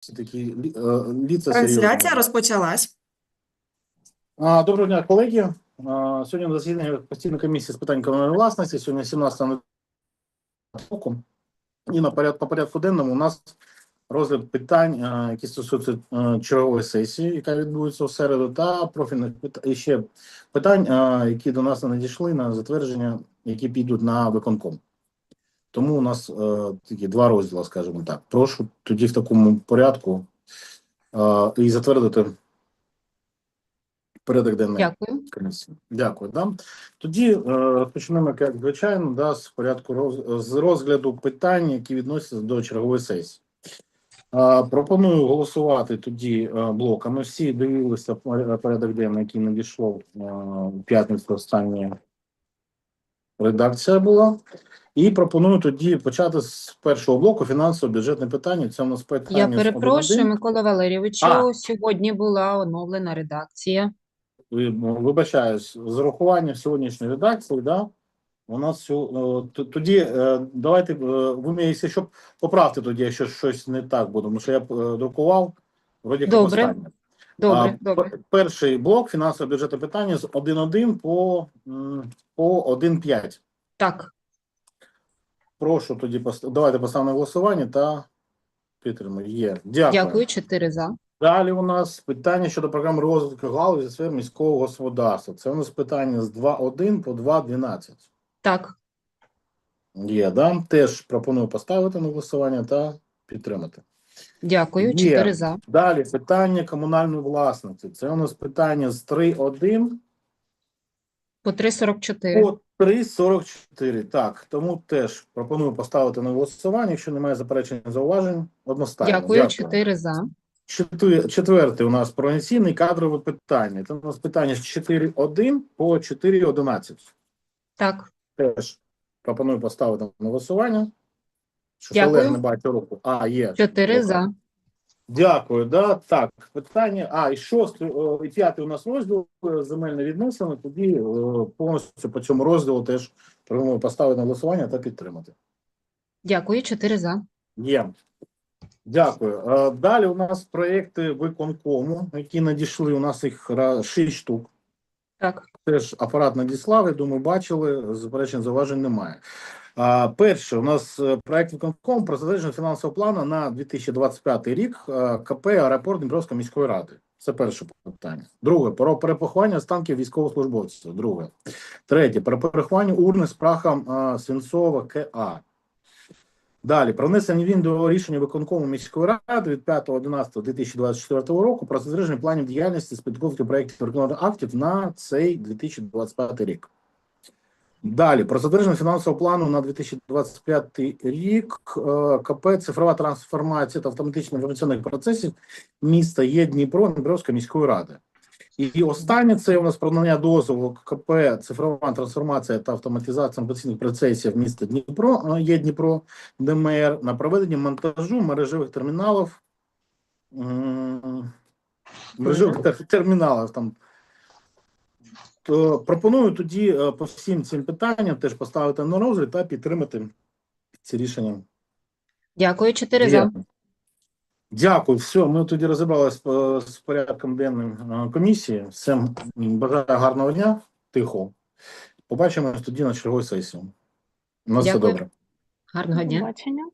всі такі лі- е, Трансляція серйозні. розпочалась. Доброго дня, колеги. Сьогодні на засіданні постійної комісії з питань комунальної власності, сьогодні 17 року. І на поряд, по порядку денному у нас розгляд питань, які стосуються чергової сесії, яка відбудеться у середу, та профільних пит- і ще питань, які до нас не надійшли на затвердження, які підуть на виконком. Тому у нас е, такі два розділи, скажімо так. Прошу тоді в такому порядку е, і затвердити порядок денний Дякую. комісії. Дякую. Да? Тоді е, розпочнемо, як звичайно, да, з порядку роз, з розгляду питань, які відносяться до чергової сесії. Е, пропоную голосувати тоді е, блоками. Всі дивилися пор- порядок денний, який надійшов е, у п'ятницю остання редакція була. І пропоную тоді почати з першого блоку фінансово-бюджетне питання. Це у нас питання Я перепрошую, Микола Валерійовичу, А. сьогодні була оновлена редакція. Вибачаюсь, з урахуванням сьогоднішньої редакції, да, у нас е, тоді е, давайте е, ви мені, щоб поправте тоді, якщо щось не так буде, тому що я друкував вроді як Добре. останнє. Добре, А, добре. Перший блок фінансово бюджетне питання з 1.1 по, по 1.5. Так, Прошу тоді пост- давайте поставимо голосування та підтримую. Є. Дякую. дякую, чотири за. Далі у нас питання щодо програми розвитку галузі сфер міського господарства. Це у нас питання з 2.1 по 2.12. Так, Є, да? Теж пропоную поставити на голосування та підтримати. дякую, Є. чотири за. Далі питання комунальної власності. Це у нас питання з 3.1 По 3,44. по 3.44. Так, тому теж пропоную поставити на голосування. Якщо немає заперечень зауважень, одностайно. Дякую, чотири за. Четвер- Четверте у нас професійне кадрове питання. Це у нас питання з 4.1 по 4.11. Так, Теж пропоную поставити на голосування. Що Дякую. Олег не бачу руку. А, є. чотири за. Дякую. Да, так, питання. А, і шостий, і п'ятий у нас розділ е, земельне відносини. Тоді е, повністю по цьому розділу теж пропоную поставити на голосування та підтримати. Дякую, чотири за. Є. Дякую. Е, Далі у нас проекти виконкому, які надійшли. У нас їх шість штук. Так, Теж апарат надіслав, я думаю, бачили, заперечень зауважень немає. Перше, у нас е, проект виконкому про затвердження фінансового плану на 2025 рік е, КП «Аеропорт Дніпровської міської ради. Це перше питання. Друге, про перепоховання останків військовослужбовців. Друге. Третє, про перепоховання урни з прахом е, Свинцова КА. Далі, про внесення змін до рішення виконкому міської ради від 5.11.2024 року про затвердження планів діяльності з підготовки проєктів виконавчих актів на цей 2025 рік. Далі, про затвердження фінансового плану на 2025 рік е, КП «Цифрова трансформація та автоматичних інформаційних процесів міста є Дніпро Дніпровської міської ради. І останнє це у нас про надання дозволу КП «Цифрова трансформація та автоматизація інформаційних процесів міста Дніпро е, є Дніпро ДМР на проведення монтажу мережевих терміналів мережевих терміналів там. То пропоную тоді е, по всім цим питанням теж поставити на розгляд та підтримати ці рішення. дякую, чотири за. Дякую. Все, ми тоді розібралися е, з порядком денним е, комісії. Всім бажаю гарного дня, тихо. Побачимось тоді на черговій сесії. У нас все добре. Гарного До дня. побачення.